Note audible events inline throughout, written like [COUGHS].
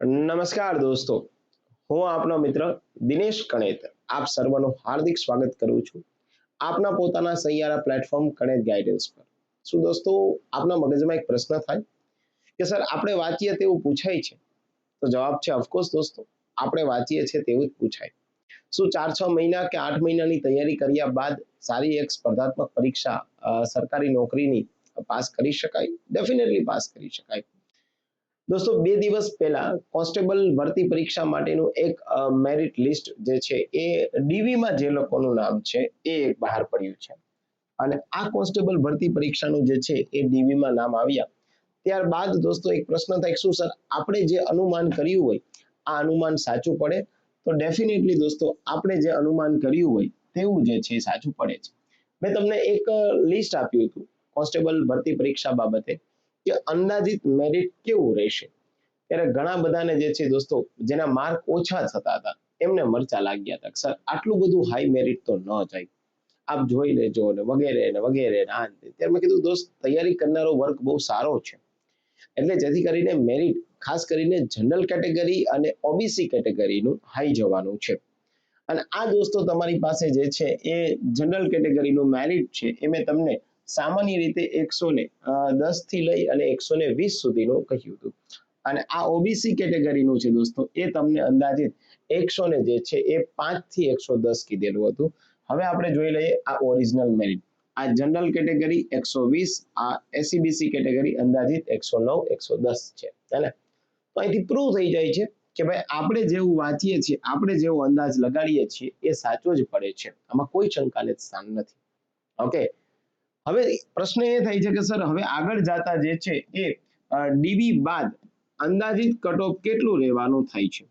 નમસ્કાર દોસ્તો. હું આપનો મિત્ર દિનેશ કણેત. આપ સર્વનું હાર્દિક સ્વાગત કરું છું આપના પોતાના સૈયારા પ્લેટફોર્મ કણેત ગાઈડન્સ પર. શું દોસ્તો, આપના મગજમાં એક પ્રશ્ન થાય? કે સર, આપણે વાંચીએ તેવું પૂછાય છે? તો જવાબ છે ઓફકોર્સ દોસ્તો, આપણે વાંચીએ છીએ તેવું જ પૂછાય. શું ચાર છ મહિના કે આઠ મહિનાની તૈયારી કર્યા બાદ સારી એક સ્પર્ધાત્મક પરીક્ષા સરકારી નોકરીની પાસ કરી શકાય? ડેફિનેટલી પાસ કરી શકાય. દોસ્તો, બે દિવસ પહેલા કોન્સ્ટેબલ ભરતી પરીક્ષા માટેનું એક મેરિટ લિસ્ટ જે છે એ ડીવીમાં જે લોકોનું નામ છે એ બહાર પડ્યું છે. અને આ કોન્સ્ટેબલ ભરતી પરીક્ષાનું જે છે એ ડીવીમાં નામ આવ્યા. ત્યારબાદ દોસ્તો, એક પ્રશ્ન થાય શું સર, આપણે જે અનુમાન કર્યું હોય, આ અનુમાન સાચું પડે? તો ડેફિનેટલી દોસ્તો, આપણે જે અનુમાન કર્યું હોય, તેવું જે છે સાચું પડે છે. મેં તમને એક લિસ્ટ આપ્યું હતું કોન્સ્ટેબલ ભરતી પરીક્ષા બાબતે. કે અંદાજિત મેરિટ કેવું રહેશે? ત્યારે ઘણા બધાને જે છે દોસ્તો, જેના માર્ક ઓછા થતા હતા, એમને મરચા લાગ્યા હતા. સર, આટલું બધું હાઈ મેરિટ તો ન જાય. આપ જોઈ લેજો ને વગેરે ને વગેરે ને આ ત્યારે મેં કીધું, દોસ્ત, તૈયારી કરનારો વર્ગ બહુ સારો છે. એટલે જેથી કરીને મેરિટ ખાસ કરીને જનરલ કેટેગરી અને ઓબીસી કેટેગરીનું હાઈ જવાનું છે. અને આ દોસ્તો તમારી પાસે જે છે એ જનરલ કેટેગરીનું મેરિટ છે એ મેં તમને સામાન્ય રીતે એકસો ને દસથી લઈ અને એકસો ને વીસ સુધીનું કહ્યું હતું. અને આ ઓબીસી કેટેગરીનું છે દોસ્તો, એ તમને અંદાજિત એકસો ને જે છે એ પાંચથી એકસો દસ કીધેલું હતું. હવે આપણે જોઈ લઈએ આ ઓરિજિનલ મેરિટ. આ જનરલ કેટેગરી એકસો વીસ, આ એસીબીસી કેટેગરી અંદાજિત એકસો નવ, એકસો દસ છે. હેને તો અહીંથી પ્રૂવ થઈ જાય છે કે ભાઈ આપણે જેવું વાંચીએ છીએ, આપણે જેવો અંદાજ લગાડીએ છીએ, એ સાચો જ પડે છે. આમાં કોઈ શંકાને સ્થાન નથી. ઓકે હવે પ્રશ્ન એ થાય છે કે, સર, હવે આગળ જતા જે છે એ ડીબી બાદ અંદાજિત કટઓફ કેટલું રહેવાનું થાય છે?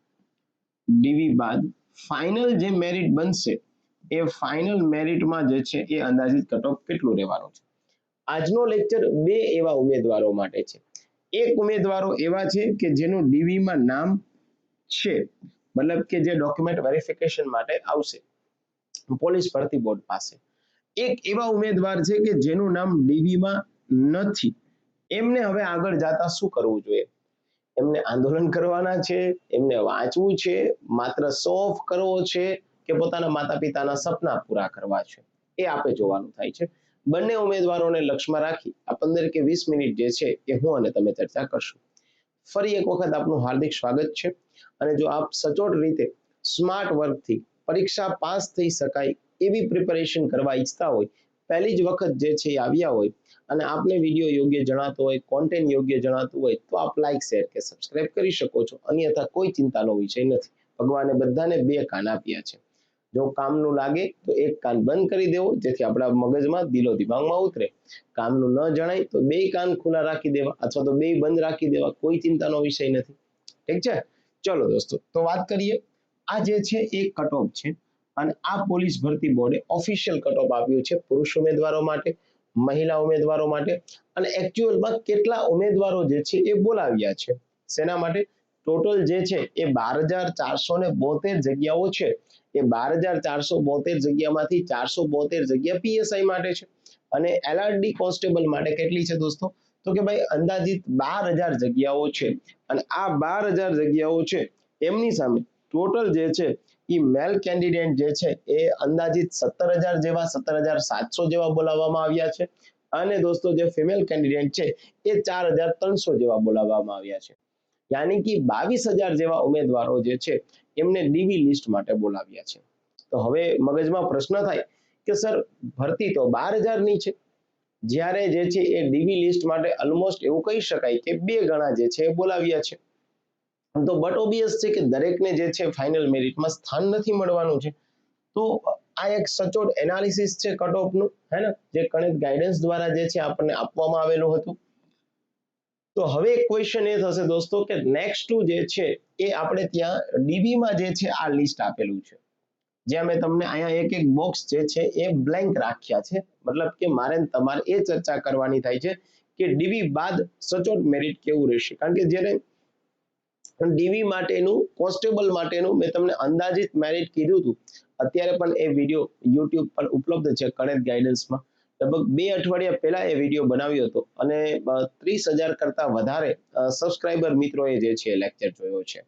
ડીવી બાદ ફાઇનલ જે મેરિટ બનશે, એ ફાઇનલ મેરિટમાં જે છે એ અંદાજિત કટઓફ કેટલું રહેવાનું છે? આજનો લેક્ચર બે એવા ઉમેદવારો માટે છે. એક ઉમેદવારો એવા છે કે જેનું ડીવીમાં નામ છે, મતલબ કે જે ડોક્યુમેન્ટ વેરિફિકેશન માટે આવશે. પોલીસ ભરતી બોર્ડ પાસે. એક એવા ઉમેદવાર છે કે જેનું નામ ડીવીમાં નથી. એમને હવે આગળ જતા શું કરવું જોઈએ? એમને આંદોલન કરવાના છે, એમને વાંચવું છે, માત્ર સોફ કરવો છે કે પોતાના માતા પિતાના સપના પૂરા કરવા છે? એ આપે જોવાનું થાય છે. બંને ઉમેદવારોને લક્ષમાં રાખી આ પંદર કે વીસ મિનિટ જે છે એ હું અને તમે ચર્ચા કરશું. ફરી એક વખત આપનું હાર્દિક સ્વાગત છે. અને જો આપ સચોટ રીતે સ્માર્ટ વર્કથી પરીક્ષા પાસ થઈ શકાય એવી પ્રિપેરેશન કરવા ઈચ્છતા હોય, પહેલી જ વખત જે છે એ આવ્યા હોય અને આપને વીડિયો યોગ્ય જણાતો હોય કોન્ટેન્ટ યોગ્ય જણાતું હોય, તો આપ લાઈક શેર કે સબસ્ક્રાઇબ કરી શકો છો. અન્યથા કોઈ ચિંતાનો વિષય નથી. ભગવાને બધાને બે કાન આપ્યા છે. જો કામનું લાગે તો એક કાન બંધ કરી દેવો, જેથી આપણા મગજમાં દિલો દિમાગમાં ઉતરે. કામનું ન જણાય તો બે કાન ખુલ્લા રાખી દેવા અથવા તો બે બંધ રાખી દેવા, કોઈ ચિંતાનો વિષય નથી. ઠીક છે? ચલો દોસ્તો, તો વાત કરીએ. આ જે છે એ કટ છે. અને આ પોલીસ ભરતી બોર્ડે ઓફિશિયલ કટ ઓફ આપ્યું છે પુરુષ ઉમેદવારો માટે, મહિલા ઉમેદવારો માટે અને એકચ્યુઅલમાં કેટલા ઉમેદવારો જે છે એ બોલાવ્યા છે. સેના માટે? ટોટલ જે છે એ બાર હજાર ચારસો ને બોતેર જગ્યાઓ છે. એ બાર હજાર ચારસો બોતેર જગ્યામાંથી ચારસો બોતેર જગ્યા પીએસઆઈ માટે છે. અને એલઆરડી કોન્સ્ટેબલ માટે કેટલી છે દોસ્તો? તો કે ભાઈ અંદાજિત બાર હજાર જગ્યાઓ છે. અને આ બાર હજાર જગ્યાઓ છે, એમની સામે ટોટલ જે છે એ મેલ કેન્ડિડેટ જે છે એ અંદાજિત સત્તર હજાર જેવા, સત્તર હજાર સાતસો જેવા બોલાવવામાં આવ્યા છે. અને દોસ્તો જે ફિમેલ કેન્ડિડેટ છે એ ચાર હજાર ત્રણસો જેવા બોલાવવામાં આવ્યા છે. યાની કે બાવીસ હજાર જેવા ઉમેદવારો જે છે એમને ડીવી લિસ્ટ માટે બોલાવ્યા છે. તો હવે મગજમાં પ્રશ્ન થાય કે સર ભરતી તો બાર હજારની છે. જ્યારે જે છે એ ડીવી લિસ્ટ માટે ઓલમોસ્ટ એવું કહી શકાય કે બે ગણા જે છે એ બોલાવ્યા છે. તો બટ ઓબિયસ છે કે દરેકને જે છે ફાઇનલ મેરિટમાં સ્થાન નથી મળવાનું છે. તો આ એક સચોટ એનાલિસિસ છે કટ ઓફનું હે ને? જે ગણિત ગાઈડન્સ દ્વારા જે છે આપણને આપવામાં આવેલું હતું. તો હવે ક્વેશ્ચન એ થશે દોસ્તો કે નેક્સ્ટ જે છે એ આપણે ત્યાં ડીબીમાં જે છે આ લિસ્ટ આપેલું છે. જ્યાં મેં તમને અહીંયા એક એક બોક્સ જે છે એ બ્લેન્ક રાખ્યા છે. મતલબ કે મારે તમારે એ ચર્ચા કરવાની થાય છે કે ડીવી બાદ સચોટ મેરિટ કેવું રહેશે. કારણ કે જ્યારે ડીવી માટેનું, કોન્સ્ટેબલ માટેનું મેં તમને અંદાજિત મેરિટ કીધું હતું. અત્યારે પણ એ વીડિયો યુટ્યુબ પર ઉપલબ્ધ છે કણેક ગાઈડન્સમાં લગભગ બે અઠવાડિયા પહેલા એ વીડિયો બનાવ્યો હતો અને ત્રીસ હજાર કરતા વધારે સબસ્ક્રાઇબર મિત્રોએ જે છે લેક્ચર જોયો છે.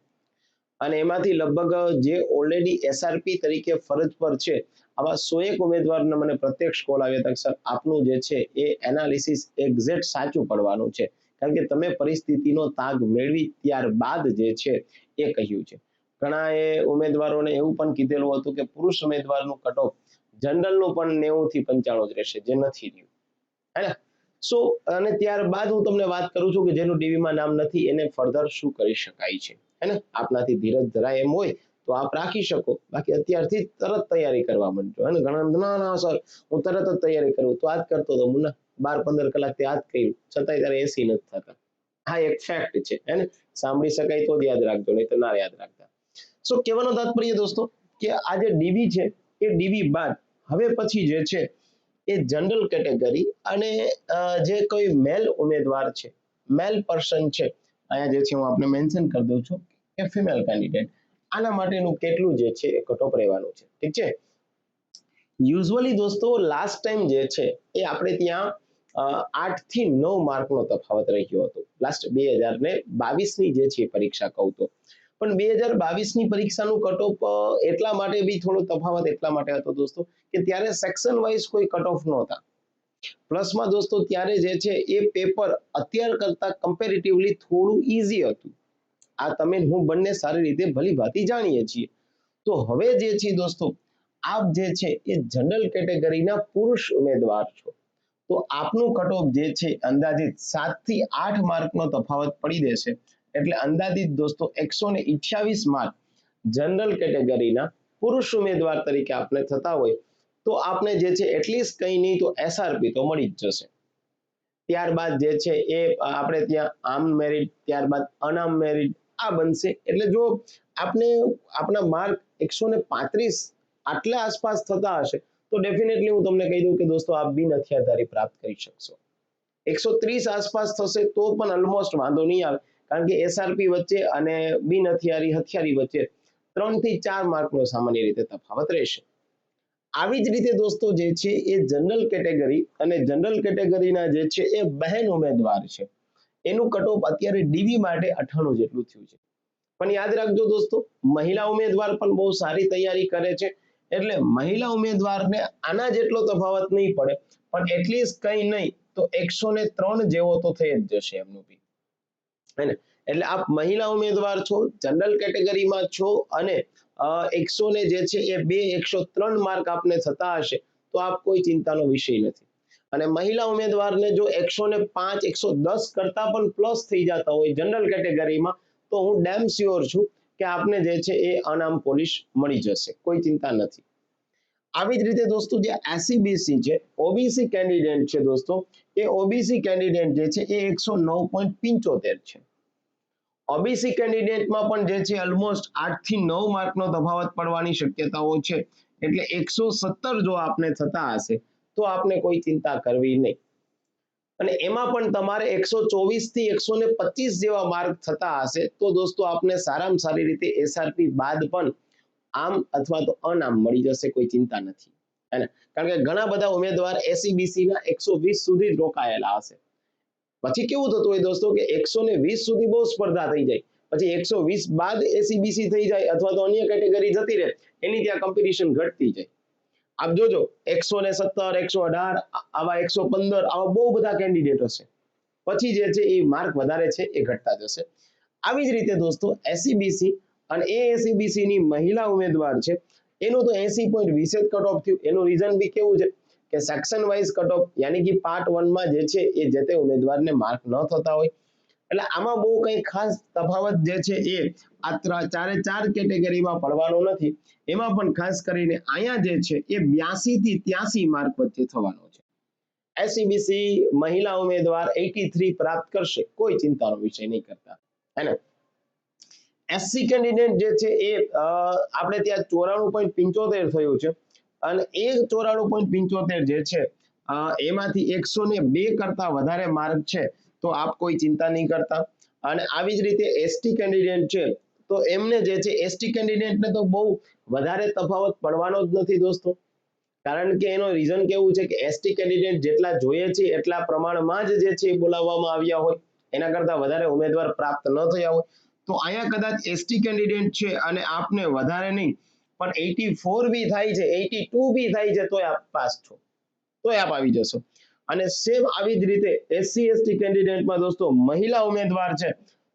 અને એમાંથી લગભગ જે ઓલરેડી એસઆરપી તરીકે ફરજ પર છે આવા સો એક ઉમેદવારને મને પ્રત્યક્ષ કોલ આવ્યો હતા સર આપનું જે છે એ એનાલિસિસ એક્ઝેક્ટ સાચું પડવાનું છે. કારણ કે તમે પરિસ્થિતિનો તાગ મેળવી ત્યારબાદ જે છે એ કહ્યું છે. ઘણા એ ઉમેદવારોને એવું પણ કીધેલું હતું કે પુરુષ ઉમેદવારનું કટ ઓફ જનરલનું પણ નેવું થી પંચાણું જ રહેશે જે નથી રહ્યું. હે ને? સો અને ત્યારબાદ હું તમને વાત કરું છું કે જેનું ડીવીમાં નામ નથી એને ફર્ધર શું કરી શકાય છે? હે ને? આપનાથી ધીરજ ધરાય એમ હોય તો આપ રાખી શકો. બાકી અત્યારથી તરત તૈયારી કરવા માંડજો. અને ઘણા ના ના, સર, હું તરત જ તૈયારી કરું. તો આજ કરતો હતો મુના બાર, પંદર કલાક તે આજ કર્યું. છતાંય તારે એસી નથી થતા. હા, એક ફેક્ટ છે, હે સાંભળી શકાય તો જ યાદ રાખજો નહીં તો ના યાદ રાખતા. સો કહેવાનો તાત્પર્ય દોસ્તો, કે આ જે ડીવી છે, એ ડીવી બાદ હવે પછી જે છે, એ જનરલ કેટેગરી અને જે કોઈ મેલ ઉમેદવાર છે મેલ પર્સન છે, અહીંયા જે છે, હું આપને મેન્શન કરી દઉં છું, કે ફિમેલ કેન્ડિડેટ આના માટેનું કેટલું જે છે એ રહેવાનું છે. ઠીક છે? યુઝવલી દોસ્તો લાસ્ટ ટાઈમ જે છે એ આપણે ત્યાં આઠથી નવ માર્કનો તફાવત રહ્યો હતો. લાસ્ટ બે હજાર ને બાવીસની જે છે પરીક્ષા કહું તો. પણ બે હજાર બાવીસની પરીક્ષાનું કટઓફ એટલા માટે બી થોડો તફાવત એટલા માટે હતો દોસ્તો કે ત્યારે સેક્શન વાઇઝ કોઈ કટઓફ નહોતા. પ્લસમાં દોસ્તો ત્યારે જે છે એ પેપર અત્યાર કરતા કમ્પેરેટિવલી થોડું ઇઝી હતું. આ તમે હું બંને સારી રીતે ભલી ભાતી જાણીએ છીએ. તો હવે જે છે દોસ્તો, આપ જે છે એ જનરલ કેટેગરીના પુરુષ ઉમેદવાર છો. તો આપનું કટઓફ જે છે અંદાજિત સાતથી આઠ માર્કનો તફાવત પડી દેશે. એટલે અંદાજિત દોસ્તો એકસો ને અઠ્યાવીસ માર્ક જનરલ કેટેગરીના પુરુષ ઉમેદવાર તરીકે આપને થતા હોય. તો આપને જે છે એટલીસ્ટ કંઈ નહીં તો એસઆરપી તો મળી જ જશે. ત્યારબાદ જે છે એ આપણે ત્યાં આમ મેરિટ ત્યારબાદ અનામ મેરિટ આ બનશે. એટલે જો આપને આપણા માર્ક એકસો ને પાંત્રીસ આટલા આસપાસ થતા હશે, તો ડેફિનેટલી હું તમને કહી દઉં કે દોસ્તો, આપ બિન હથિયારધારી પ્રાપ્ત કરી શકશો. એકસો ત્રીસ આસપાસ થશે તો પણ ઓલમોસ્ટ વાંધો નહીં આવે, કારણ કે એસઆરપી વચ્ચે અને બિન હથિયારી હથિયારી વચ્ચે ત્રણથી ચાર માર્કનો સામાન્ય રીતે તફાવત રહેશે. આવી જ રીતે દોસ્તો જે છે એ જનરલ કેટેગરી અને જનરલ કેટેગરીના જે છે એ બહેન ઉમેદવાર છે. એનું કટઓફ અત્યારે ડીવી માટે અઠાણું જેટલું થયું છે. પણ યાદ રાખજો દોસ્તો, મહિલા ઉમેદવાર પણ બહુ સારી તૈયારી કરે છે. એટલે મહિલા ઉમેદવારને આના જેટલો તફાવત નહીં પડે, પણ એટલીસ્ટ કંઈ નહીં તો એકસો ને ત્રણ જેવો તો થઈ જ જશે એમનું બી હેને એટલે આપ મહિલા ઉમેદવાર છો જનરલ કેટેગરીમાં છો અને એકસો ને જે છે એ બે એકસો ત્રણ માર્ક આપને થતા હશે, તો આપ કોઈ ચિંતાનો વિષય નથી. અને મહિલા ઉમેદવારને જો એકસો ને પાંચ, એકસો દસ કરતા પણ પ્લસ થઈ જતા હોય જનરલ કેટેગરીમાં તો હું ડેમ શ્યોર છું કે આપને જે છે એ અનામ પોલીસ મળી જશે. કોઈ ચિંતા નથી. આવી જ રીતે દોસ્તો જે એસસીબીસી છે ઓબીસી કેન્ડિડેટ છે દોસ્તો, એ ઓબીસી કેન્ડિડેટ જે છે એ એકસો નવ પોઈન્ટ પિંચોતેર છે. ઓબીસી કેન્ડિડેટમાં પણ જે છે ઓલમોસ્ટ આઠથી નવ માર્કનો તફાવત પડવાની શક્યતાઓ છે. એટલે એકસો સત્તર જો આપને થતા હશે તો આપને કોઈ ચિંતા કરવી નહીં. અને એમાં પણ તમારે એકસો ચોવીસથી એકસો ને પચીસ જેવા માર્ક થતા હશે, તો દોસ્તો આપને સારામાં સારી રીતે એસઆરપી બાદ પણ આમ અથવા તો અનામ મળી જશે, કોઈ ચિંતા નથી. હે કારણ કે ઘણા બધા ઉમેદવાર એસીબીસી ના એકસો વીસ સુધી રોકાયેલા હશે. પછી કેવું થતું હોય દોસ્તો કે એકસો ને વીસ સુધી બહુ સ્પર્ધા થઈ જાય. પછી એકસો વીસ બાદ એસીબીસી થઈ જાય અથવા તો અન્ય કેટેગરી જતી રહે, એની ત્યાં કોમ્પિટિશન ઘટતી જાય. આપ જોજો, એકસો ને સત્તર, એકસો અઢાર, આવા એકસો પંદર, આવા બહુ બધા કેન્ડિડેટ હશે. પછી જે છે એ માર્ક વધારે છે, એ ઘટતા જશે. આવી જ રીતે દોસ્તો એસીબીસી અને એ એસીબીસી ની મહિલા ઉમેદવાર છે, એનું તો એસી પોઈન્ટ વીસે જ કટ ઓફ થયું. એનું રીઝન બી કેવું છે કે સેક્શન વાઇઝ કટ ઓફ યાની કે પાર્ટ વનમાં જે છે એ જે તે ઉમેદવારને માર્ક ન થતા હોય. એટલે આમાં બહુ કંઈ ખાસ તફાવત જે છે એ આ ચારે ચાર કેટેગરીમાં પડવાનો નથી. એમાં પણ ખાસ કરીને અહીંયા જે છે એ બ્યાસી થી ત્યાસી માર્ક વચ્ચે થવાનો છે. એસીબીસી મહિલા ઉમેદવાર એટી થ્રી પ્રાપ્ત કરશે. કોઈ ચિંતાનો વિષય નહીં કરતા. હે એસસી કેન્ડિડેટ જે છે એ આપણે ત્યાં ચોરાણું પોઈન્ટ પિંચોતેર થયું છે. અને એ ચોરાણું પોઈન્ટ પિંચોતેર જે છે એમાંથી એકસો ને બે કરતા વધારે માર્ક છે. તો આપ કોઈ ચિંતા નહીં કરતા. અને આવી જ રીતે એસટી કેન્ડિડેટ છે, તો એમને જે છે એસટી કેન્ડિડેટને તો બહુ વધારે તફાવત પડવાનો જ નથી દોસ્તો. કારણ કે એનો રીઝન કેવું છે કે એસટી કેન્ડિડેટ જેટલા જોઈએ છે, એટલા પ્રમાણમાં જ જે છે બોલાવવામાં આવ્યા હોય. એના કરતા વધારે ઉમેદવાર પ્રાપ્ત ન થયા હોય. તો અહીંયા કદાચ એસટી કેન્ડિડેટ છે અને આપને વધારે નહીં, પણ એટી ફોર બી થાય છે એટી ટુ બી થાય છે, તોય આપ પાસ છો. તોય આપ આવી જશો. અને સેમ આવી જ રીતે એસસી એસટી કેન્ડિડેટમાં દોસ્તો મહિલા ઉમેદવાર છે.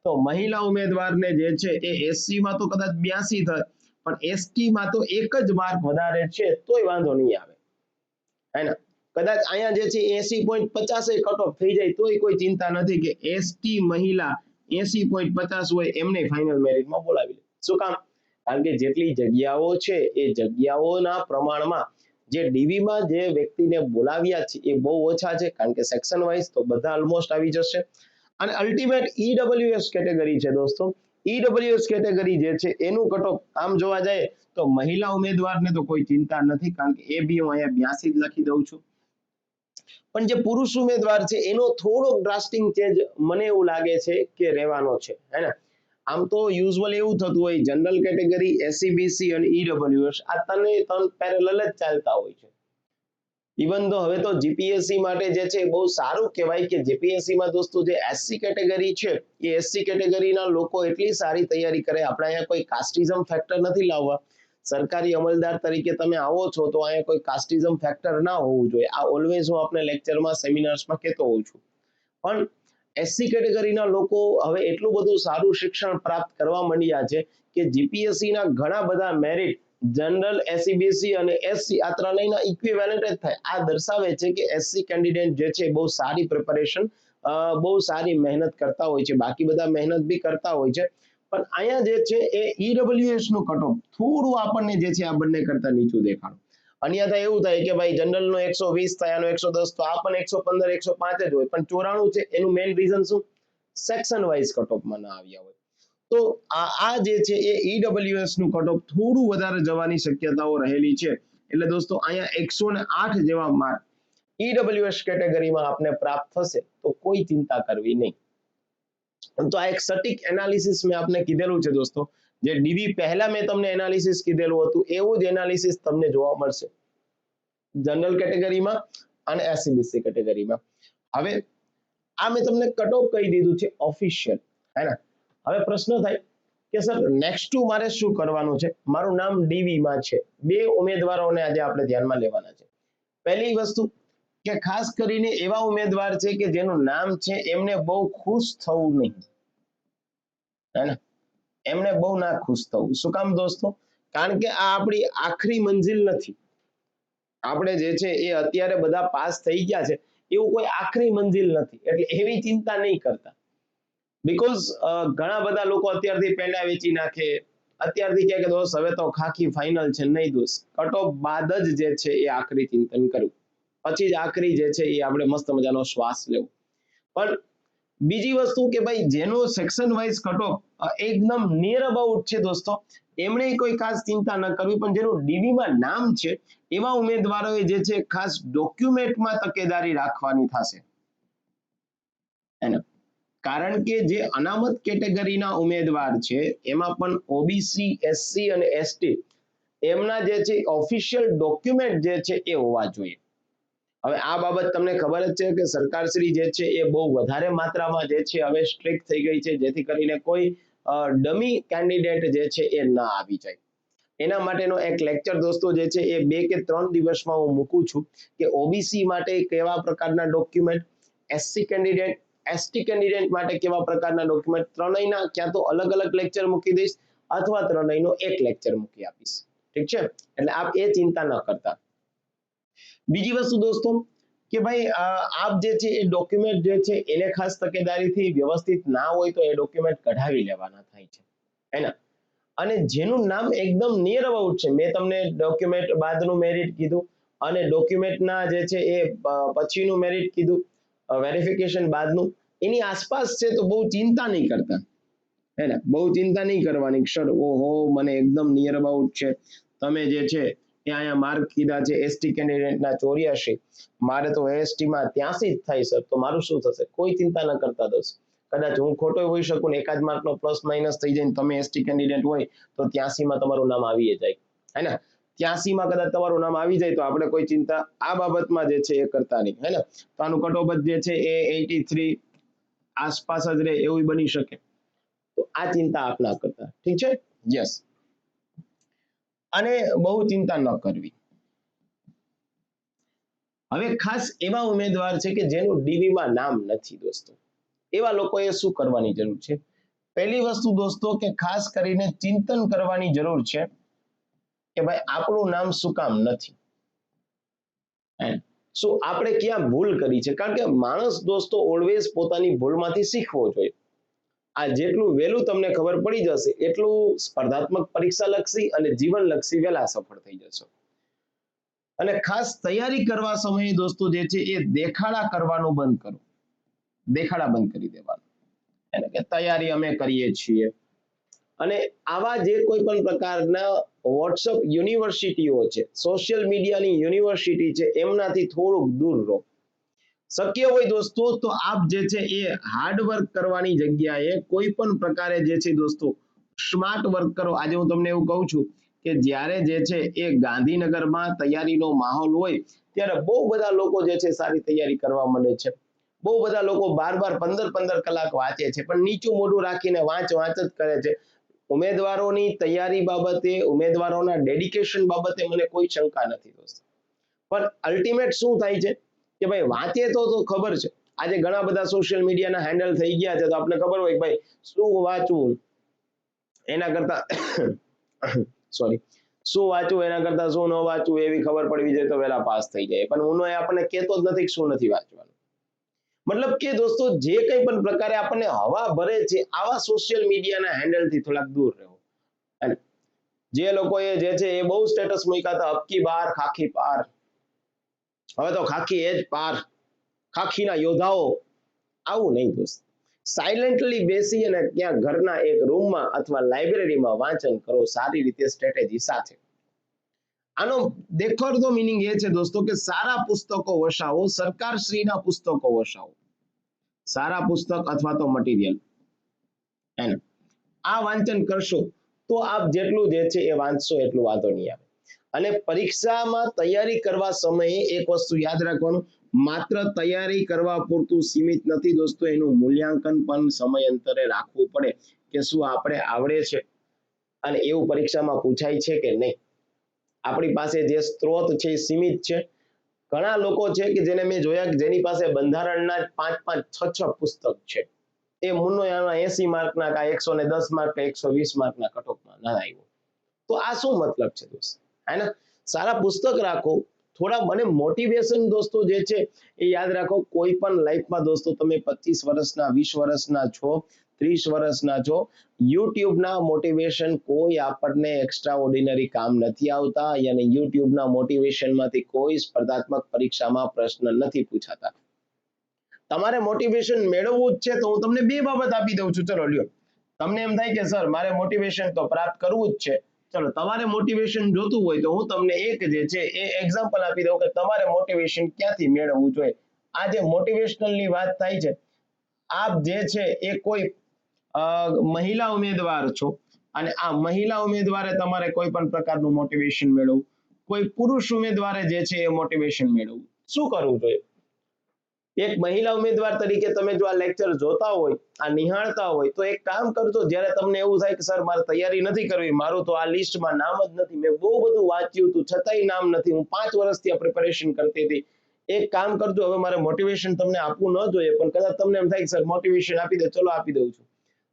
તો મહિલા ઉમેદવારને જે છે એ એસસી માં તો કદાચ બ્યાસી થાય, પણ એસટી માં તો એક જ માર્ક વધારે છે તોય વાંધો નહીં આવે. હે કદાચ અહીંયા જે છે એસી પોઈન્ટ પચાસ કટ ઓફ થઈ જાય તોય કોઈ ચિંતા નથી કે એસટી મહિલા એસી પોઈન્ટ પચાસ હોય એમને ફાઇનલ મેરિટમાં બોલાવી લે. શું કામ? કારણ કે જેટલી જગ્યાઓ છે એ જગ્યાઓના પ્રમાણમાં જે ડીવીમાં જે વ્યક્તિને બોલાવ્યા છે એ બહુ ઓછા છે, કારણ કે સેક્શન વાઇઝ તો બધા ઓલમોસ્ટ આવી જશે. અને અલ્ટિમેટ ઈડબ્લ્યુએસ કેટેગરી છે દોસ્તો. ઈડબ્લ્યુએસ કેટેગરી જે છે, એનું કટઓફ આમ જોવા જાય તો મહિલા ઉમેદવારને તો કોઈ ચિંતા નથી, કારણ કે એ બી હું અહીંયા બ્યાસી જ લખી દઉં છું. પણ જે પુરુષ ઉમેદવાર છે, એનો થોડોક ડ્રાસ્ટિંગ ચેન્જ મને એવું લાગે છે કે રહેવાનો છે, હે ને? આમ તો યુઝવલ એવું થતું હોય જનરલ કેટેગરી એસસીબીસી અને ઈડબ્લ્યુએસ આ ત્રણે ત્રણ પેરેલલ જ ચાલતા હોય છે. ઇવન તો હવે તો જીપીએસસી માટે જે છે બહુ સારું કહેવાય કે જીપીએસસી માં દોસ્તો જે એસસી કેટેગરી છે, એ એસસી કેટેગરીના લોકો એટલી સારી તૈયારી કરે, આપણે અહીંયા કોઈ કાસ્ટિઝમ ફેક્ટર નથી લાવવા. સરકારી અમલદાર તરીકે તમે આવો છો તો અહીંયા કોઈ કાસ્ટિઝમ ફેક્ટર ના હોવું જોઈએ. આ ઓલવેઝ હું આપણે લેક્ચરમાં સેમિનાર્સમાં કહેતો હોઉં છું. પણ એસસી કેટેગરીના લોકો હવે એટલું બધું સારું શિક્ષણ પ્રાપ્ત કરવા માંડ્યા છે કે જીપીએસસી ના ઘણા બધા મેરિટ જનરલ એસસીબીસી અને એસસી આ ત્રણેયના ઇક્વિવેલન્ટ જ થાય. આ દર્શાવે છે કે એસસી કેન્ડિડેટ જે છે બહુ સારી પ્રિપેરેશન બહુ સારી મહેનત કરતા હોય છે. બાકી બધા મહેનત બી કરતા હોય છે. પણ અહીંયા જે છે એ ઈડબ્લ્યુએસનું કટઓફ થોડું આપણને જે છે આ બંને કરતા નીચું દેખાડું. અન્યથા એવું થાય કે ભાઈ જનરલનો એકસો વીસ થાય, આનો એકસો દસ તો આ પણ એકસો પંદર, એકસો પાંચ જ હોય. પણ ચોરાણું છે, એનું મેઇન રીઝન શું? સેક્શન વાઇઝ કટઓફમાં ના આવ્યા હોય. તો આ જે છે એ ઈડબ્લ્યુએસનું કટઓફ થોડું વધારે જવાની શક્યતાઓ રહેલી છે. એટલે દોસ્તો, અહીંયા એકસો ને આઠ જેવા માર્ક ઈડબ્લ્યુએસ કેટેગરીમાં આપને પ્રાપ્ત થશે, તો કોઈ ચિંતા કરવી નહીં. તો આ એક સટીક એનાલિસિસ મેં આપને કીધેલું છે દોસ્તો. જે ડીવી પહેલા મેં તમને એનાલિસિસ કીધેલું હતું, એવું જ એનાલિસિસ તમને જોવા મળશે. જનરલ કેટેગરીમાં અને એસસીબીસી કેટેગરીમાં હવે, આ મેં તમને કટ ઓફ કહી દીધું છે ઓફિશિયલ હે ને હવે પ્રશ્ન થાય કે સર નેક્સ્ટ ટુ મારે શું કરવાનું છે? મારું નામ ડીવી માં છે. બે ઉમેદવારોને આજે આપણે ધ્યાનમાં લેવાના છે. પહેલી વસ્તુ કે ખાસ કરીને એવા ઉમેદવાર છે કે જેનું નામ છે એમને બહુ ખુશ થવું નહીં. હે ને એમને બહુ ના ખુશ થવું. શું કામ દોસ્તો? કારણ કે આ આપણી આખરી મંજિલ નથી. આપણે જે છે એ અત્યારે બધા પાસ થઈ ગયા છે. એવું કોઈ આખરી મંજિલ નથી. એટલે એવી ચિંતા નહીં કરતા. બીકોઝ ઘણા બધા લોકો અત્યારથી પહેલા વેચી નાખે. અત્યારથી કહે કે દોસ્ત, હવે તો ખાખી ફાઇનલ છે, નહીં દોસ્ત. કટ બાદ જ જે છે એ આખરી ચિંતન કરવું. પછી જ આખરી જે છે એ આપણે મસ્ત મજાનો શ્વાસ લેવો. પણ બીજી વસ્તુ કે ભાઈ જેનો સેક્શન વાઇઝ કટઓફ એકદમ નિયર અબાઉટ છે દોસ્તો, એમણે કોઈ ખાસ ચિંતા ન કરવી, પણ જેનું ડીવીમાં નામ છે, એવા ઉમેદવારોએ જે છે ખાસ ડોક્યુમેન્ટમાં તકેદારી રાખવાની થશે. એને કારણ કે જે અનામત કેટેગરીના ઉમેદવાર છે, એમાં પણ ઓબીસી એસસી અને એસટી એમના જે છે ઓફિશિયલ ડોક્યુમેન્ટ જે છે એ હોવા જોઈએ. હવે આ બાબત તમને ખબર જ છે કે સરકારશ્રી જે છે એ બહુ વધારે માત્રામાં જે છે હવે સ્ટ્રિક થઈ ગઈ છે, જેથી કરીને કોઈ ડમી કેન્ડિડેટ જે છે એ ના આવી જાય. એના માટેનો એક લેક્ચર દોસ્તો જે છે એ બે કે ત્રણ દિવસમાં હું મૂકું છું કે ઓબીસી માટે કેવા પ્રકારના document SC candidate ST candidate માટે કેવા પ્રકારના ડોક્યુમેન્ટ ત્રણેયના ક્યાં તો અલગ અલગ લેક્ચર મૂકી દઈશ અથવા ત્રણેયનો એક લેક્ચર મૂકી આપીશ. ઠીક છે? એટલે આપ એ ચિંતા ન કરતા. બીજી વસ્તુ દોસ્તો, કે ભાઈ આપ જે છે એ ડોક્યુમેન્ટ જે છે એને ખાસ તકેદારીથી વ્યવસ્થિત ના હોય તો એ ડોક્યુમેન્ટ કઢાવી લેવાના થાય છે. એના અને જેનું નામ એકદમ નિયર અબાઉટ છે, મેં તમને ડોક્યુમેન્ટ બાદનું મેરિટ કીધું અને ડોક્યુમેન્ટના જે છે એ પછીનું મેરિટ કીધું વેરિફિકેશન બાદનું, એની આસપાસ છે તો બહુ ચિંતા નહીં કરતા. હે ને? બહુ ચિંતા નહીં કરવાની સર ઓહો, મને એકદમ નિયર અબાઉટ છે. તમે જે છે અહીંયા માર્ક કીધા છે એસટી કેન્ડિડેટના ચોર્યાસી મારે તો એસટીમાં ત્યાંસી જ થાય સર તો મારું શું થશે? કોઈ ચિંતા ન કરતા દોસ્ત. કદાચ હું ખોટો હોઈ શકું ને એકાદ માર્કનો પ્લસ માઇનસ થઈ જાય તમે એસટી કેન્ડિડેટ હોય, તો ત્યાંસીમાં તમારું નામ આવી જાય. હે ને? ત્યાસીમાં કદાચ તમારું નામ આવી જાય તો આપણે કોઈ ચિંતા આ બાબતમાં જે છે એ કરતા નહીં. હે ને? તો આનું કટોબત જે છે એ એટી થ્રી આસપાસ જ રહે, એવું બની શકે. તો આ ચિંતા આપ ના કરતા. ઠીક છે? યસ અને બહુ ચિંતા ન કરવી. હવે ખાસ એવા ઉમેદવાર છે કે જેનું ડીવીમાં નામ નથી દોસ્તો. એવા લોકોએ શું કરવાની જરૂર છે? પહેલી વસ્તુ દોસ્તો કે ખાસ કરીને ચિંતન કરવાની જરૂર છે કે ભાઈ આપણું નામ શું કામ નથી. શું આપણે ક્યાં ભૂલ કરી છે? કારણ કે માણસ દોસ્તો ઓલવેઝ પોતાની ભૂલમાંથી શીખવો જોઈએ. આ જેટલું વહેલું તમને ખબર પડી જશે, એટલું સ્પર્ધાત્મક પરીક્ષા લક્ષી અને જીવન લક્ષી વહેલા સફળ થઈ જશો. અને ખાસ તૈયારી કરવા સમયે દોસ્તો જે છે એ દેખાડા કરવાનું બંધ કરો. દેખાડા બંધ કરી દેવાનું. એટલે કે તૈયારી અમે કરીએ છીએ. અને આવા જે કોઈ પણ પ્રકારના વોટ્સઅપ યુનિવર્સિટીઓ છે, સોશિયલ મીડિયાની યુનિવર્સિટી છે, એમનાથી થોડુંક દૂર રહો. શક્ય હોય દોસ્તો, તો આપ જે છે એ હાર્ડ વર્ક કરવાની જગ્યાએ કોઈ પણ પ્રકારે જે છે દોસ્તો સ્માર્ટ વર્ક કરો. આજે હું તમને એવું કહું છું કે જ્યારે જે છે એ ગાંધીનગરમાં તૈયારીનો માહોલ હોય, ત્યારે બહુ બધા લોકો જે છે સારી તૈયારી કરવા માંડે છે. બહુ બધા લોકો બાર બાર પંદર પંદર કલાક વાંચે છે, પણ નીચું મોઢું રાખીને વાંચ વાંચ જ કરે છે. ઉમેદવારોની તૈયારી બાબતે, ઉમેદવારોના ડેડિકેશન બાબતે મને કોઈ શંકા નથી દોસ્તો. પણ અલ્ટિમેટ શું થાય છે? કે ભાઈ વાંચે તો તો ખબર છે. આજે ઘણા બધા સોશિયલ મીડિયાના હેન્ડલ થઈ ગયા છે તો આપણે ખબર હોય ભાઈ શું વાંચવું? એના કરતા [COUGHS] સોરી શું વાંચવું? એના કરતા શું ન વાંચવું? એવી ખબર પડવી જોઈએ તો વહેલા પાસ થઈ જાય. પણ હું આપણને કહેતો જ નથી શું નથી વાંચવાનું. મતલબ કે દોસ્તો, જે કંઈ પણ પ્રકારે આપણને હવા ભરે છે, આવા સોશિયલ મીડિયાના હેન્ડલથી થોડાક દૂર રહો. અને જે લોકોએ જે છે એ બહુ સ્ટેટસ મૂક્યા હતા. અબકી બાર, ખાખી પાર. હવે તો ખાખી એ જ પાર. ખાખીના યોદ્ધાઓ આવું નહીં દોસ્ત સાયલેન્ટલી બેસી અને ત્યાં ઘરના એક રૂમમાં અથવા લાઇબ્રેરીમાં વાંચન કરો, સારી રીતે સ્ટ્રેટેજી સાથે. આનો દેખોડતો મિનિંગ એ છે દોસ્તો કે સારા પુસ્તકો વસાવો, સરકારશ્રીના પુસ્તકો વસાવો. સારા પુસ્તક અથવા તો મટીરિયલ એને આ વાંચન કરશો તો આપ જેટલું જે છે એ વાંચશો, એટલું વાંધો નહીં આવે. અને પરીક્ષામાં તૈયારી કરવા સમયે એક વસ્તુ યાદ રાખવાનું, માત્ર તૈયારી કરવા પૂરતું સીમિત નથી દોસ્તો, એનું મૂલ્યાંકન પણ સમયાંતરે રાખવું પડે કે શું આપણે આવડે છે. અને એવું પરીક્ષામાં પૂછાય છે કે નહીં. આપણી પાસે જે સ્ત્રોત છે એ સીમિત છે. ઘણા લોકો છે કે જેને મેં જોયા કે જેની પાસે બંધારણના પાંચ પાંચ છ છ પુસ્તક છે. એ મુન્નો એના એસી માર્કના કા એકસો ને દસ માર્ક કે એકસો વીસ માર્કના કટઓફમાં ના આવ્યો. તો આ શું મતલબ છે દોસ્ત? હે સારા પુસ્તક રાખો. થોડા મને મોટિવેશન દોસ્તો જે છે એ યાદ રાખો. કોઈ પણ લાઈફમાં દોસ્તો તમે પચીસ વર્ષના, વીસ વર્ષના છો, ત્રીસ વર્ષના છો યુટ્યુબના મોટિવેશન કોઈ આપણને એક્સ્ટ્રા ઓર્ડિનરી કામ નથી આવતા અને યુટ્યુબના મોટિવેશનમાંથી કોઈ સ્પર્ધાત્મક પરીક્ષામાં પ્રશ્ન નથી પૂછાતા. તમારે મોટિવેશન મેળવવું જ છે તો હું તમને બે બાબત આપી દઉં છું. ચલો લ્યો. તમને એમ થાય કે, સર, મારે મોટિવેશન તો પ્રાપ્ત કરવું જ છે. ચલો, તમારે મોટિવેશન જોતું હોય તો હું તમને એક જે છે, એ એક્ઝામ્પલ આપી દઉં કે તમારે મોટિવેશન ક્યાંથી મેળવવું જોઈએ? આ જે મોટિવેશનલની વાત થાય છે, આપ જે છે, એ કોઈ મહિલા ઉમેદવાર છો અને આ મહિલા ઉમેદવારે તમારે કોઈ પણ પ્રકારનું મોટિવેશન મેળવવું. કોઈ પુરુષ ઉમેદવારે જે છે, એ મોટિવેશન મેળવવું. શું કરવું જોઈએ? એક મહિલા ઉમેદવાર તરીકે તમે જો આ લેક્ચર જોતા હોય, આ નિહાળતા હોય, તો એક કામ કરજો. જ્યારે તમને એવું થાય કે સર, મારે તૈયારી નથી કરવી, મારું તો આ લિસ્ટમાં નામ જ નથી. મેં બહુ બધું વાંચ્યું હતું, છતાંય નામ નથી. હું પાંચ વર્ષથી આ પ્રિપેરેશન કરતી હતી. એક કામ કરજો. હવે મારે મોટિવેશન તમને આપવું ન જોઈએ, પણ કદાચ તમને એમ થાય કે સર મોટિવેશન આપી દે, ચલો આપી દઉં છું.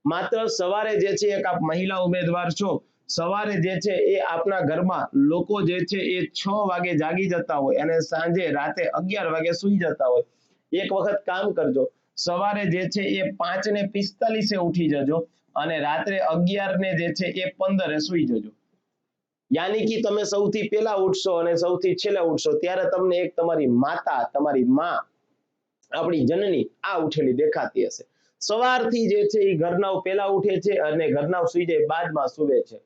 માત્ર સવારે જે છે એક આપ મહિલા ઉમેદવાર છો. સવારે જે છે એ આપના ઘરમાં લોકો જે છે એ છ વાગે જાગી જતા હોય અને સાંજે રાતે અગિયાર વાગે સુઈ જતા હોય. એક વખત કામ કરજો. સવારે જે છે એ પાંચ ને પિસ્તાલીસે ઉઠી જજો અને રાત્રે અગિયાર ને જે છે એ પંદરે સુઈ જજો. યાની કે તમે સૌથી પહેલા ઉઠશો અને સૌથી છેલ્લા ઉઠશો ત્યારે તમને એક તમારી માતા, તમારી માં આપણી જનની આ ઉઠેલી દેખાતી હશે. સવારથી જે છે એ ઘરનાઓ પહેલા ઉઠે છે અને ઘરનાઓ સુઈ જાય, બાદમાં સુવે છે.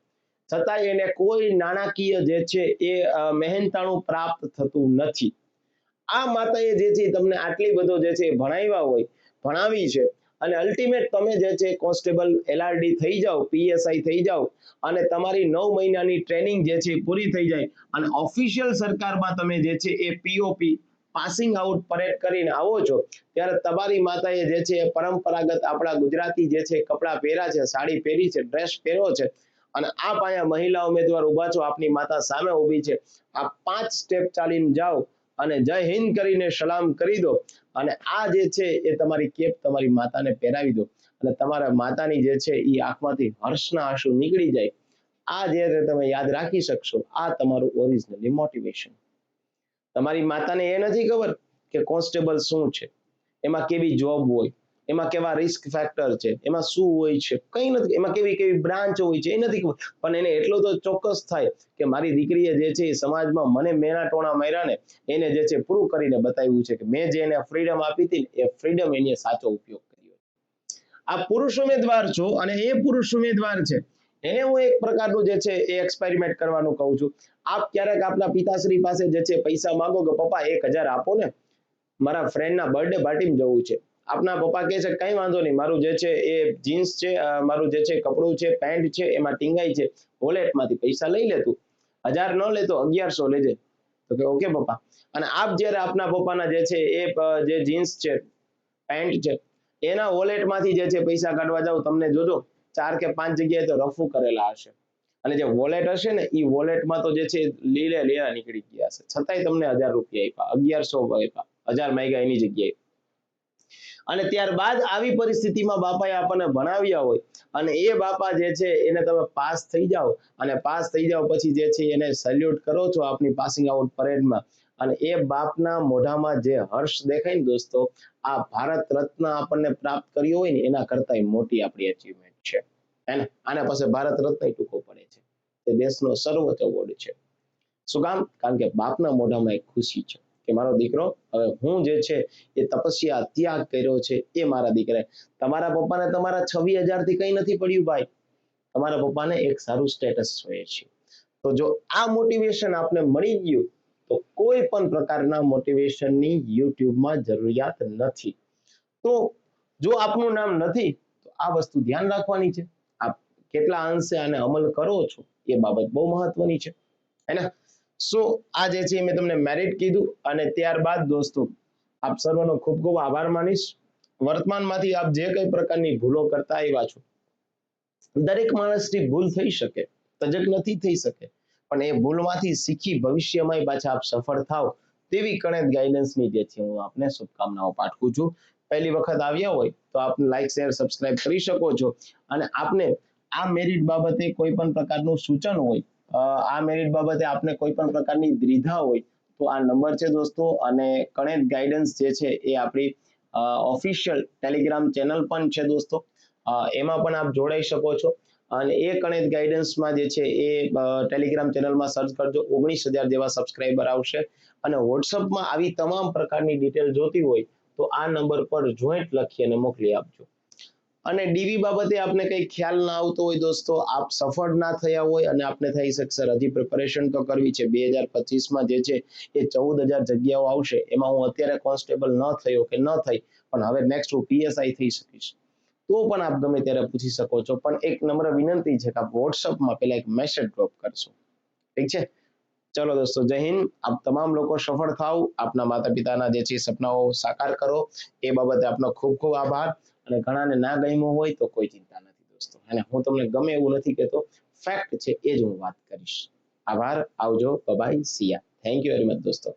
છતાંય એને કોઈ નાણાકીય જે છે એ મહેનતાણું પ્રાપ્ત થતું નથી. આ માતાએ જે છે તમને આટલી બધો જે છે ભણાવ્યા હોય, ભણાવી છે. અને અલ્ટિમેટ તમે જે છે કોન્સ્ટેબલ એલઆરડી થઈ જાઓ પીએસઆઈ થઈ જાઓ, અને તમારી નવ મહિનાની ટ્રેનિંગ જે છે પૂરી થઈ જાય, અને ઓફિશિયલ સરકારમાં તમે જે છે એ પીઓપી પાસિંગ આઉટ પરેડ કરીને આવો છો, ત્યારે તમારી માતાએ જે છે પરંપરાગત આપણા ગુજરાતી જે છે કપડાં પહેર્યા છે, સાડી પહેરી છે ડ્રેસ પહેર્યો છે, અને આ પાયા મહિલા ઉમેદવાર ઊભા છો, આપની માતા સામે ઊભી છે. આ પાંચ સ્ટેપ ચાલીને જાઓ અને જય હિન્દ કરીને સલામ કરી દો. અને આ જે છે એ તમારી કેપ તમારી માતાને પહેરાવી દો. અને તમારા માતાની જે છે એ આંખમાંથી હર્ષના આંસુ નીકળી જાય. આ જે તમે યાદ રાખી શકશો. આ તમારું ઓરિજિનલી મોટિવેશન તમારી માતાને એ નથી ખબર કે કોન્સ્ટેબલ શું છે? એમાં કેવી જોબ હોય? એમાં કેવા રિસ્ક ફેક્ટર છે? એમાં શું હોય છે? કંઈ નથી. એમાં કેવી કેવી બ્રાન્ચ હોય છે? એ નથી ખબર. પણ એને એટલો તો ચોક્કસ થાય કે મારી દીકરીએ જે છે એ સમાજમાં મને મેના ટોણા માર્યા ને, એને જે છે પૂરું કરીને બતાવ્યું છે કે મેં જે એને ફ્રીડમ આપી હતી એ ફ્રીડમ એને સાચો ઉપયોગ કર્યો આ પુરુષ ઉમેદવાર છો અને એ પુરુષ ઉમેદવાર છે. એને હું એક પ્રકારનું જે છે એ એક્સપેરિમેન્ટ કરવાનું કહું છું. આપ ક્યારેક આપના પિતાશ્રી પાસે જે છે પૈસા માંગો કે પપ્પા એક હજાર આપો ને, મારા ફ્રેન્ડના બર્થડે પાર્ટીમાં જવું છે. આપના પપ્પા કહે છે, કઈ વાંધો નહીં, મારું જે છે એ જીન્સ છે મારું જે છે કપડું છે, પેન્ટ છે, એમાં ટીંગાઈ છે, વોલેટમાંથી પૈસા લઈ લે તું. હજાર ન લેતો અગિયારસો લેજે. તો કે, ઓકે પપ્પા. અને આપ જ્યારે આપના પપ્પાના જે છે એ જે જીન્સ છે, પેન્ટ છે, એના વોલેટમાંથી જે છે પૈસા કાઢવા જાવ તમને જોજો, ચાર કે પાંચ જગ્યાએ તો રફુ કરેલા હશે. અને જે વોલેટ હશે ને એ વોલેટમાં તો જે છે લીલે લીલા નીકળી ગયા હશે. છતાંય તમને હજાર રૂપિયા આપ્યા, અગિયારસો આપ્યા, હજાર માંગ્યા એની જગ્યાએ. અને ત્યારબાદ આવી પરિસ્થિતિમાં બાપાએ આપણને ભણાવ્યા હોય અને એ બાપા જે છે એને તમે પાસ થઈ જાઓ અને પાસ થઈ જાઓ પછી જે છે એને સેલ્યુટ કરો છો આપની પાસિંગ આઉટ પરેડમાં અને એ બાપના મોઢામાં જે હર્ષ દેખાય ને દોસ્તો, આ ભારત રત્ન આપણને પ્રાપ્ત કર્યો હોય ને એના કરતા મોટી આપણી અચીવમેન્ટ છે. હે ને? આના પાસે ભારત રત્ન ટૂંકો પડે છે. તે દેશનો સર્વોચ્ચ એવોર્ડ છે. શું કામ? કારણ કે બાપના મોઢામાં એક ખુશી છે. કે મારો દીકરો હવે હું જે છે એ તપસ્યા ત્યાગ કર્યો છે એ મારા દીકરાએ. તમારા પપ્પાને તમારા છવ્વીસ હજારથી કઈ નથી પડ્યું ભાઈ. તમારા પપ્પાને એક સારું સ્ટેટસ જોઈએ છે. તો જો આ મોટિવેશન આપને મળી ગયું, તો કોઈ પણ પ્રકારના મોટિવેશનની યુટ્યુબમાં જરૂરિયાત નથી. તો જો આપનું નામ નથી, તો આ વસ્તુ ધ્યાન રાખવાની છે. આપ કેટલા અંશે આને અમલ કરો છો એ બાબત બહુ મહત્વની છે. હે ને? સો આ જે છે મેં તમને મેરિટ કીધું અને ત્યારબાદ દોસ્તો આપ સર્વનો ખૂબ ખૂબ આભાર માનીશ. વર્તમાનમાંથી આપ જે કઈ પ્રકારની ભૂલો કરતા આવ્યા છો, દરેક માણસની ભૂલ થઈ શકે તજક નથી થઈ શકે, પણ એ ભૂલમાંથી શીખી ભવિષ્યમાં પાછા આપ સફળ થાવ તેવી કણેત ગાઈડન્સની જે છે હું આપને શુભકામનાઓ પાઠવું છું. પહેલી વખત આવ્યા હોય તો આપ લાઈક શેર સબસ્ક્રાઇબ કરી શકો છો અને આપને આ મેરિટ બાબતે કોઈ પણ પ્રકારનું સૂચન હોય આ મેરિટ બાબતે આપને કોઈ પણ પ્રકારની દ્વિધા હોય તો આ નંબર છે દોસ્તો અને કણેત ગાઈડન્સ જે છે એ આપણી ઓફિશિયલ ટેલિગ્રામ ચેનલ પણ છે દોસ્તો. એમાં પણ આપ જોડાઈ શકો છો. અને એ કણેત ગાઈડન્સમાં જે છે એ ટેલિગ્રામ ચેનલમાં સર્ચ કરજો. ઓગણીસ હજાર જેવા સબસ્ક્રાઈબર આવશે. અને વોટ્સઅપમાં આવી તમામ પ્રકારની ડિટેલ જોતી હોય તો આ નંબર પર જોઈન્ટ લખી અને મોકલી આપજો. અને ડીવી બાબતે આપને કંઈ ખ્યાલ ના આવતો હોય દોસ્તો, આપ સફળ ના થયા હોય અને આપને થઈ શકશે. હજી પ્રિપેરેશન તો કરવી છે. બે હજાર પચીસમાં જે છે એ ચૌદ હજાર જગ્યાઓ આવશે. એમાં હું અત્યારે કોન્સ્ટેબલ ન થયો કે ન થઈ, પણ હવે નેક્સ્ટ હું પીએસઆઈ થઈ શકીશ. તો પણ આપ ગમે ત્યારે પૂછી શકો છો. પણ એક નમ્ર વિનંતી છે કે આપ વોટ્સઅપમાં પેલા એક મેસેજ ડ્રોપ કરશો. ઠીક છે? ચલો દોસ્તો, જય હિન્દ. આપ તમામ લોકો સફળ થાવ. આપના માતા પિતાના જે છે સપનાઓ સાકાર કરો. એ બાબતે આપનો ખૂબ ખૂબ આભાર. અને ઘણાને ના ગમ્યું હોય તો કોઈ ચિંતા નથી દોસ્તો. અને હું તમને ગમે એવું નથી કહેતો ફેક્ટ છે એ જ હું વાત કરીશ. આભાર, આવજો બબાઈ સિયા થેન્ક યુ વેરી મચ દોસ્તો.